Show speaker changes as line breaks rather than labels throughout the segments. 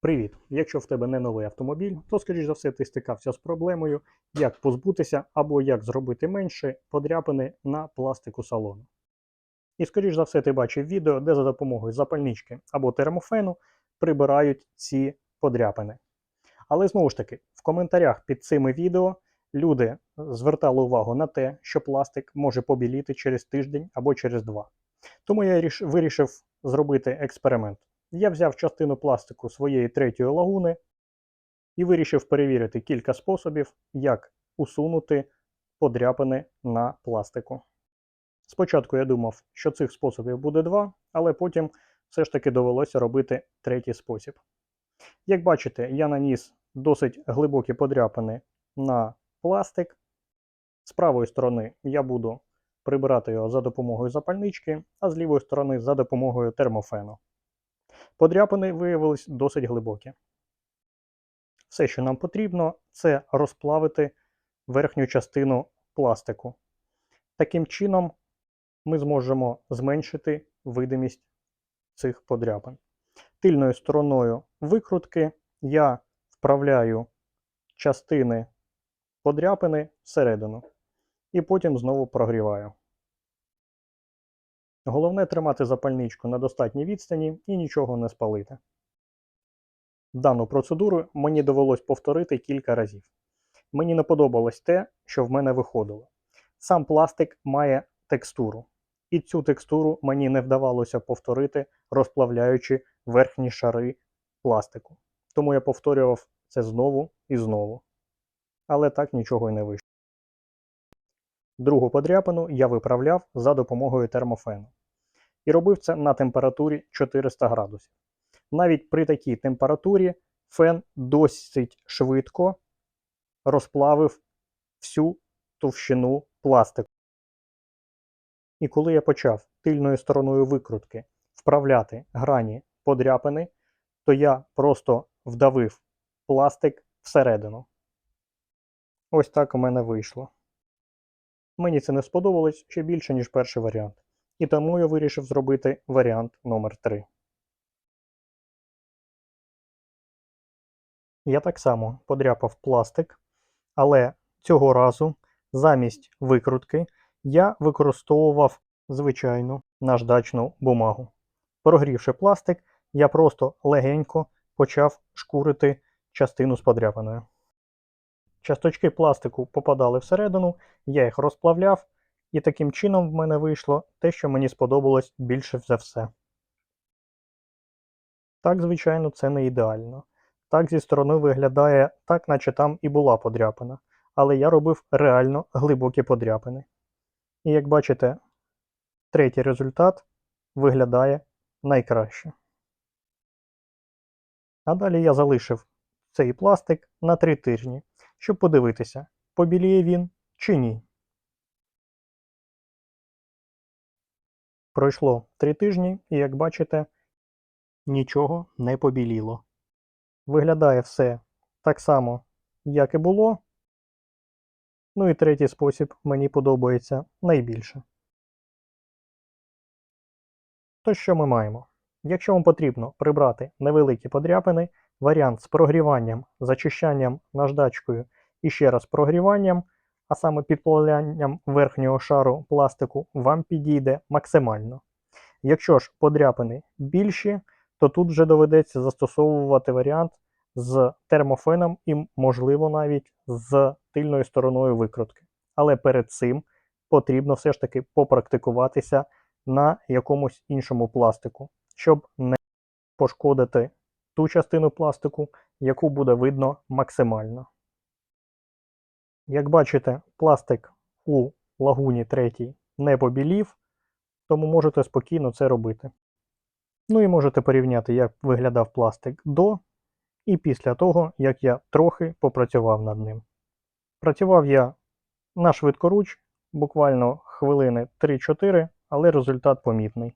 Привіт! Якщо в тебе не новий автомобіль, то скоріш за все ти стикався з проблемою, як позбутися або як зробити менше подряпини на пластику салону. І скоріш за все ти бачив відео, де за допомогою запальнички або термофену прибирають ці подряпини. Але знову ж таки, в коментарях під цими відео люди звертали увагу на те, що пластик може побіліти через тиждень або через два. Тому я вирішив зробити експеримент. Я взяв частину пластику своєї третьої лагуни і вирішив перевірити кілька способів, як усунути подряпини на пластику. Спочатку я думав, що цих способів буде два, але потім все ж таки довелося робити третій спосіб. Як бачите, я наніс досить глибокі подряпини на пластик. З правої сторони я буду прибирати його за допомогою запальнички, а з лівої сторони за допомогою термофену. Подряпини виявились досить глибокі. Все, що нам потрібно, це розплавити верхню частину пластику. Таким чином, ми зможемо зменшити видимість цих подряпин. Тильною стороною викрутки я вправляю частини подряпини всередину і потім знову прогріваю. Головне тримати запальничку на достатній відстані і нічого не спалити. Дану процедуру мені довелось повторити кілька разів. Мені не подобалось те, що в мене виходило. Сам пластик має текстуру, і цю текстуру мені не вдавалося повторити, розплавляючи верхні шари пластику. Тому я повторював це знову і знову. Але так нічого й не вийшло. Другу подряпину я виправляв за допомогою термофену. І робив це на температурі 400 градусів. Навіть при такій температурі фен досить швидко розплавив всю товщину пластику. І коли я почав тильною стороною викрутки вправляти грані подряпини, то я просто вдавив пластик всередину. Ось так у мене вийшло. Мені це не сподобалось ще більше, ніж перший варіант. І тому я вирішив зробити варіант номер 3 Я так само подряпав пластик, але цього разу замість викрутки я використовував звичайну наждачну бумагу. Прогрівши пластик, я просто легенько почав шкурити частину з подряпиною. Часточки пластику попадали всередину, я їх розплавляв, і таким чином в мене вийшло те, що мені сподобалось більше за все. Так, звичайно, це не ідеально. Так зі сторони виглядає так, наче там і була подряпина. Але я робив реально глибокі подряпини. І як бачите, третій результат виглядає найкраще. А далі я залишив цей пластик на 3 тижні, щоб подивитися, побіліє він чи ні. Пройшло 3 тижні, і як бачите, нічого не побіліло. Виглядає все так само, як і було. Ну і третій спосіб мені подобається найбільше. То що ми маємо? Якщо вам потрібно прибрати невеликі подряпини, варіант з прогріванням, зачищанням наждачкою і ще раз прогріванням, а саме підплавлянням верхнього шару пластику вам підійде максимально. Якщо ж подряпини більші, то тут вже доведеться застосовувати варіант з термофеном і, можливо, навіть з тильною стороною викрутки. Але перед цим потрібно все ж таки попрактикуватися на якомусь іншому пластику, щоб не пошкодити ту частину пластику, яку буде видно максимально. Як бачите, пластик у лагуні третій не побілів, тому можете спокійно це робити. Ну і можете порівняти, як виглядав пластик до і після того, як я трохи попрацював над ним. Працював я на швидкоруч, буквально хвилини 3-4, але результат помітний.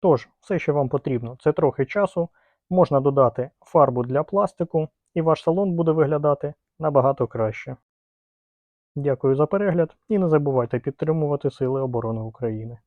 Тож, все, що вам потрібно, це трохи часу, можна додати фарбу для пластику, і ваш салон буде виглядати набагато краще. Дякую за перегляд і не забувайте підтримувати Сили оборони України.